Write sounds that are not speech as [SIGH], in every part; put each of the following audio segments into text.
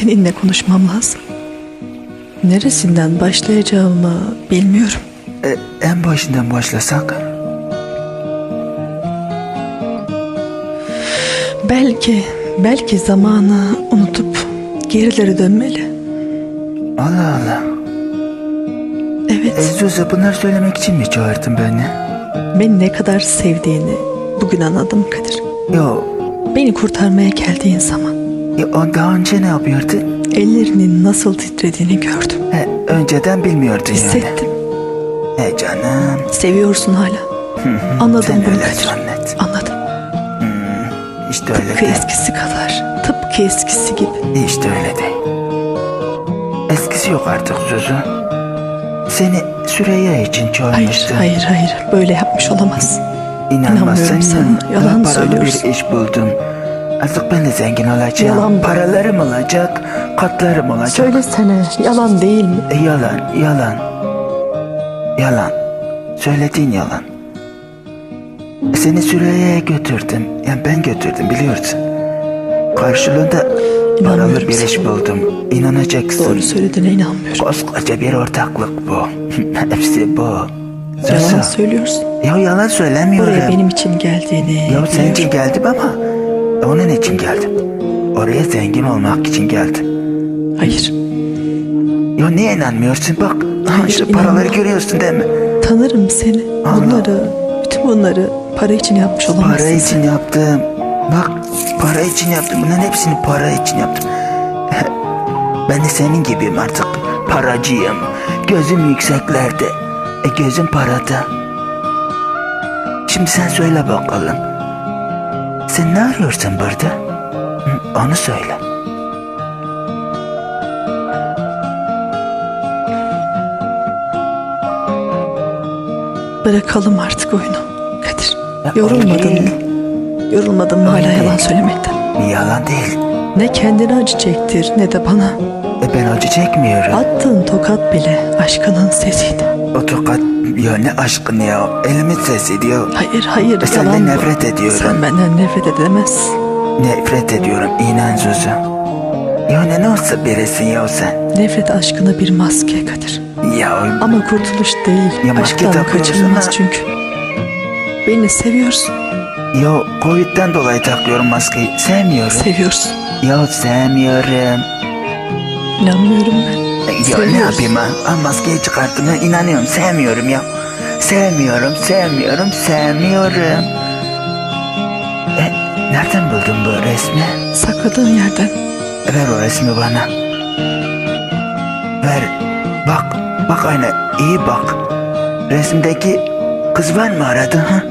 seninle konuşmam lazım. Neresinden başlayacağımı bilmiyorum. E, en başından başlasak. Belki, belki zamanı unutup gerileri dönmeli. Allah Allah. Evet, Zuzu bunları söylemek için mi çağırdın beni? beni ne kadar sevdiğini bugün anladım Kadir. Yo, Beni kurtarmaya geldiğin zaman o daha önce ne yapıyordun? ellerinin nasıl titrediğini gördüm. He, önceden bilmiyordun yani. Hissettim. He canım. Seviyorsun hala. Anladım Sen bunu öyle Kadir. zannet. Anladım. İşte öyle Tıpkı değil. eskisi kadar. Tıpkı eskisi gibi. İşte öyle değil. Eskisi yok artık Zuzu. Seni Süreyya için Hayır, çağırmıştım. hayır, hayır. Böyle yapmış olamaz. İnanmazsan İnanmıyorum sana. Yalan paralı söylüyorsun. bir iş buldum. Artık ben de zengin olacağım. Yalan. Paralarım olacak, katlarım olacak. Söylesene, yalan değil mi? E, yalan, yalan. Yalan. Söylediğin yalan. E, Seni Süreyya'ya götürdüm. Yani ben götürdüm biliyorsun. Karşılığında paralı bir iş buldum. İnanacaksın. Doğru söylediğine inanmıyorum. Koskoca bir ortaklık bu. [LAUGHS] Hepsi bu. Yalan Susu. söylüyorsun. Ya yalan söylemiyorum. Buraya benim için geldiğini Ya senin için geldim ama onun için geldim. Oraya zengin olmak için geldim. Hayır, Ya niye inanmıyorsun? Bak Hayır, işte paraları görüyorsun değil mi? tanırım seni. Allah. Bunları, bütün bunları para için yapmış olamazsın. Para için yaptım. Bak para için yaptım. Bunların hepsini para için yaptım. [LAUGHS] Ben de senin gibiyim artık. Paracıyım. Gözüm yükseklerde. E gözüm parada. Şimdi sen söyle bakalım. Sen ne arıyorsun burada? Onu söyle. Bırakalım artık oyunu. Kadir, yorulmadın mı? Yorulmadın mı hala yalan söylemekten? Yalan değil. Ne kendine acı çektir ne de bana. E ben acı çekmiyorum. Attığın tokat bile aşkının sesiydi. O tokat ya ne aşkın ya. Elimin sesi diyor. Hayır hayır E senden yalan bu. nefret ediyorum. Sen benden nefret edemezsin. Nefret ediyorum inan Zuzu. Ya ne nasıl birisin ya sen? Nefret aşkına bir maske Kadir. Ya Ama kurtuluş değil. Ya Aşktan kaçınılmaz çünkü. Beni seviyorsun. Ya Covid'den dolayı takıyorum maskeyi. Sevmiyorum. Seviyorsun. ya sevmiyorum. İnanmıyorum ben. Ya ne Seviyorsun. yapayım ha? ha maskeyi çıkarttım ya inanıyorum sevmiyorum ya. Sevmiyorum, sevmiyorum, sevmiyorum. E, nereden buldun bu resmi? Sakladığın yerden. Ver o resmi bana. Ver. Bak. Bak ayna. iyi bak. Resimdeki kız var mı aradın ha?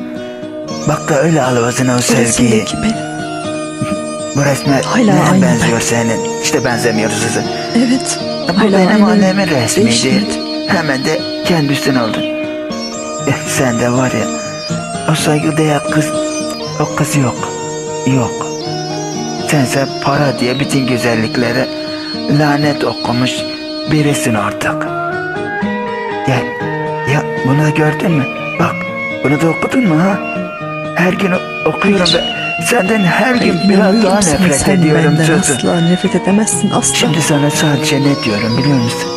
Bak da öyle al ağzına o sevgiyi. resimdeki. Bu resme Hala neye aynı benziyor ben. senin? İşte benzemiyoruz size. Evet. Bu Hala benim aynı. annemin resmiydi. Değişmedi. Hemen de kendisini oldun. [LAUGHS] Sen de var ya. O saygıdeğer kız. O kız yok. Yok. Sense para diye bütün güzelliklere lanet okumuş birisin artık. Gel. Ya bunu gördün mü? Bak bunu da okudun mu ha? Her gün okuyorum ve senden her Hayır, gün biraz daha nefret Sen ediyorum Suzu. asla nefret edemezsin. Asla. Şimdi sana sadece ne diyorum biliyor musun?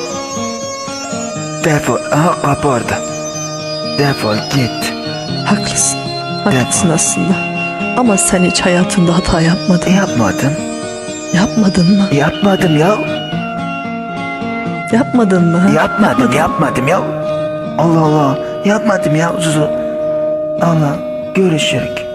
Defol. Aha kapı orada. Defol git. Haklısın. Haklısın aslında. Ama sen hiç hayatında hata yapmadın. Yapmadım. Yapmadın mı? Yapmadım ya. Yapmadın mı? ha? Yapmadım yapmadım ya. Allah Allah. Yapmadım ya Zuzu. Allah. Görüşürük.